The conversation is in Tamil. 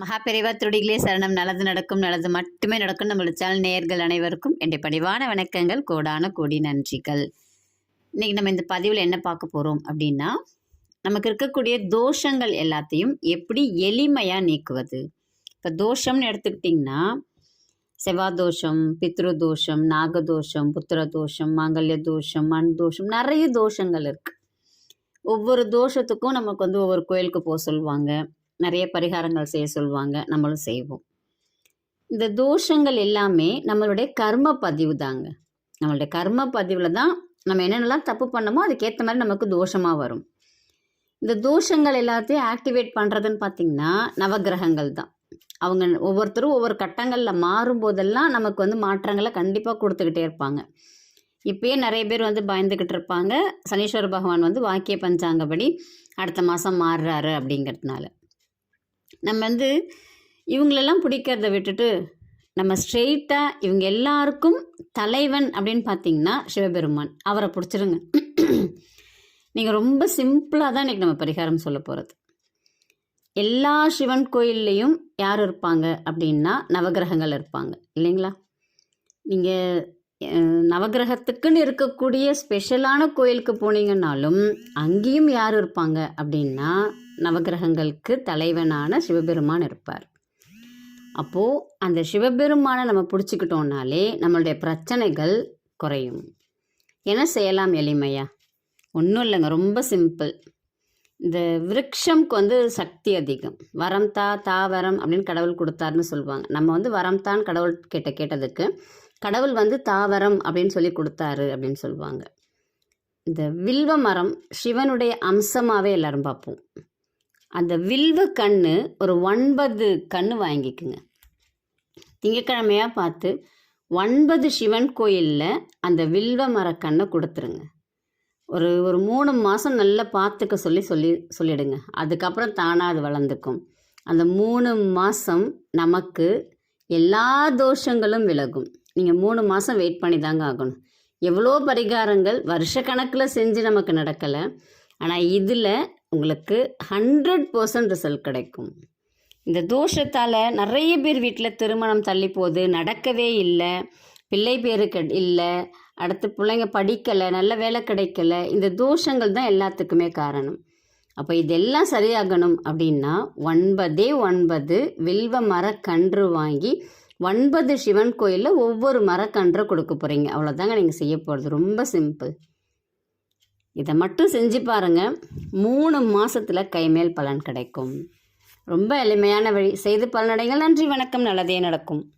மகாபெரிவா திருடிகளே சரணம். நல்லது நடக்கும் நல்லது மட்டுமே நடக்கும். நம்மளோட சேனல் நேர்கள் அனைவருக்கும் என்னுடைய பணிவான வணக்கங்கள். கோடான கோடி நன்றிகள். இன்னைக்கு நம்ம இந்த பதிவில் என்ன பார்க்க போகிறோம் அப்படின்னா நமக்கு இருக்கக்கூடிய தோஷங்கள் எல்லாத்தையும் எப்படி எளிமையாக நீக்குவது? இப்போ தோஷம்னு எடுத்துக்கிட்டிங்கன்னா செவ்வாய் தோஷம் பித்ரு தோஷம் நாகதோஷம் புத்திர தோஷம் மாங்கல்ய தோஷம் மண் தோஷம் நிறைய தோஷங்கள் இருக்குது ஒவ்வொரு தோஷத்துக்கும் நமக்கு வந்து ஒவ்வொரு கோயிலுக்கு போக சொல்லுவாங்க. நிறைய பரிகாரங்கள் செய்ய சொல்லுவாங்க நம்மளும் செய்வோம். இந்த தோஷங்கள் எல்லாமே நம்மளுடைய கர்ம பதிவு தாங்க. நம்மளுடைய கர்ம பதிவில் தான் நம்ம என்னென்னலாம் தப்பு பண்ணமோ அதுக்கேற்ற மாதிரி நமக்கு தோஷமாக வரும். இந்த தோஷங்கள் எல்லாத்தையும் ஆக்டிவேட் பண்ணுறதுன்னு பார்த்திங்கன்னா நவகிரகங்கள் தான். அவங்க ஒவ்வொருத்தரும் ஒவ்வொரு கட்டங்களில் மாறும்போதெல்லாம் நமக்கு வந்து மாற்றங்களை கண்டிப்பாக கொடுத்துக்கிட்டே இருப்பாங்க. இப்பயே நிறைய பேர் வந்து பயந்துக்கிட்டு இருப்பாங்க. சனீஸ்வர பகவான் வந்து வாக்கிய பஞ்சாங்கப்படி அடுத்த மாதம் மாறுறாரு அப்படிங்கிறதுனால. நம்ம வந்து இவங்களெல்லாம் பிடிக்கிறத விட்டுட்டு நம்ம ஸ்ட்ரெயிட்டாக இவங்க எல்லாருக்கும் தலைவன் அப்படின்னு பார்த்தீங்கன்னா சிவபெருமான். அவரை பிடிச்சிருங்க. நீங்கள் ரொம்ப சிம்பிளாக தான் இன்றைக்கி நம்ம பரிகாரம் சொல்ல போகிறது எல்லா சிவன் கோயில்லையும் யார் இருப்பாங்க அப்படின்னா நவகிரகங்கள் இருப்பாங்க. இல்லைங்களா? நீங்கள் நவகிரகத்துக்குன்னு இருக்கக்கூடிய ஸ்பெஷலான கோயிலுக்கு போனீங்கன்னாலும் அங்கேயும் யார் இருப்பாங்க அப்படின்னா நவகிரகங்களுக்கு தலைவனான சிவபெருமான் இருப்பார். அப்போது அந்த சிவபெருமானை நம்ம பிடிச்சிக்கிட்டோம்னாலே நம்மளுடைய பிரச்சனைகள் குறையும். என்ன செய்யலாம் எளிமையா? ஒன்றும் இல்லைங்க ரொம்ப சிம்பிள். இந்த விருட்சம்க்கு வந்து சக்தி அதிகம். வரம் தா தாவரம் அப்படின்னு கடவுள் கொடுத்தாருன்னு சொல்லுவாங்க. நம்ம வந்து வரம் தான் கடவுள் கிட்ட கேட்டதுக்கு கடவுள் வந்து தாவரம் அப்படின்னு சொல்லி கொடுத்தாரு அப்படின்னு சொல்லுவாங்க. இந்த வில்வ மரம் சிவனுடைய அம்சமாகவே எல்லாரும் பார்ப்போம். அந்த வில்வ கண்ணு ஒரு ஒன்பது கண்ணு வாங்கிக்குங்க. திங்கக்கிழமையாக பார்த்து ஒன்பது சிவன் கோயிலில் அந்த வில்வ மரக்கண்ணை கொடுத்துருங்க. ஒரு ஒரு மூணு மாதம் நல்லா பார்த்துக்க சொல்லி சொல்லி சொல்லிடுங்க. அதுக்கப்புறம் தானாக அது வளர்ந்துக்கும். அந்த மூணு மாதம் நமக்கு எல்லா தோஷங்களும் விலகும். நீங்கள் மூணு மாதம் வெயிட் பண்ணி தாங்க ஆகணும். எவ்வளோ பரிகாரங்கள் வருஷக்கணக்கில் செஞ்சு நமக்கு நடக்கலை. ஆனால் இதில் உங்களுக்கு ஹண்ட்ரட் பர்சன்ட் ரிசல்ட் கிடைக்கும். இந்த தோஷத்தால் நிறைய பேர் வீட்டில் திருமணம் தள்ளி போகுது நடக்கவே இல்லை பிள்ளை பேருக்கு இல்லை அடுத்து பிள்ளைங்க படிக்கலை நல்ல வேலை கிடைக்கல இந்த தோஷங்கள் தான் எல்லாத்துக்குமே காரணம். அப்போ இதெல்லாம் சரியாகணும் அப்படின்னா ஒன்பதே ஒன்பது வில்வ மரக்கன்று வாங்கி ஒன்பது சிவன் கோயிலில் ஒவ்வொரு மரக்கன்றை கொடுக்க போகிறீங்க அவ்வளோதாங்க நீங்கள் செய்ய போகிறது ரொம்ப சிம்பிள் இதை மட்டும் செஞ்சு பாருங்கள் மூணு மாதத்தில் கைமேல் பலன் கிடைக்கும். ரொம்ப எளிமையான வழி. செய்து பலனடைங்கள். நன்றி வணக்கம். நல்லதே நடக்கும்.